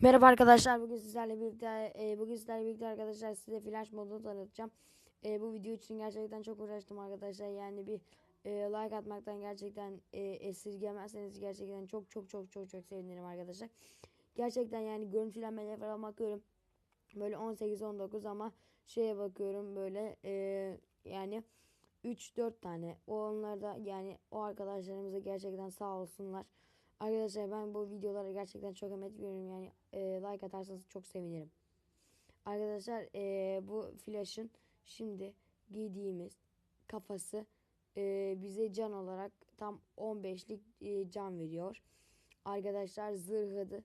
Merhaba arkadaşlar. Bugün sizlerle birlikte e, bugün sizlerle birlikte arkadaşlar size flash modunu tanıtacağım. E, bu video için gerçekten çok uğraştım arkadaşlar. Yani bir e, like atmaktan gerçekten e, esirgemezseniz gerçekten çok çok çok çok çok sevinirim arkadaşlar. Gerçekten yani görüntülenmelere falan bakıyorum. Böyle 18-19 ama şeye bakıyorum böyle e, yani 3-4 tane. O onlarda yani o arkadaşlarımıza gerçekten sağ olsunlar. Arkadaşlar ben bu videolara gerçekten çok emek veriyorum yani e, like atarsanız çok sevinirim. Arkadaşlar e, bu flash'ın şimdi giydiğimiz kafası e, bize can olarak tam 15'lik e, can veriyor. Arkadaşlar zırhıdı.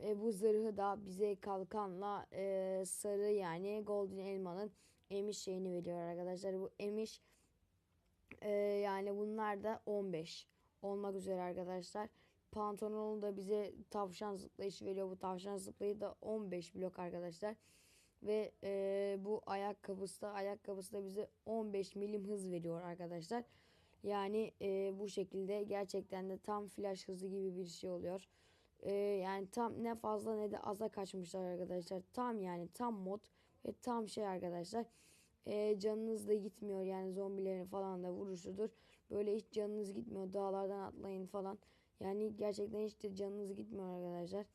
E, bu zırhı da bize kalkanla e, sarı yani golden elmanın emiş şeyini veriyor arkadaşlar. Bu emiş e, yani bunlar da 15 olmak üzere arkadaşlar. Pantolonu da bize tavşan zıplayışı veriyor. Bu tavşan zıplayı da 15 blok arkadaşlar. Ve e, bu ayakkabısı da ayakkabısı da bize 15 milim hız veriyor arkadaşlar. Yani e, bu şekilde gerçekten de tam flash hızı gibi bir şey oluyor. E, yani tam ne fazla ne de aza kaçmışlar arkadaşlar. Tam yani tam mod ve tam şey arkadaşlar. E, canınız da gitmiyor yani zombilerin falan da vuruşudur. Böyle hiç canınız gitmiyor. Dağlardan atlayın falan. Yani gerçekten hiç de canınız gitmiyor arkadaşlar.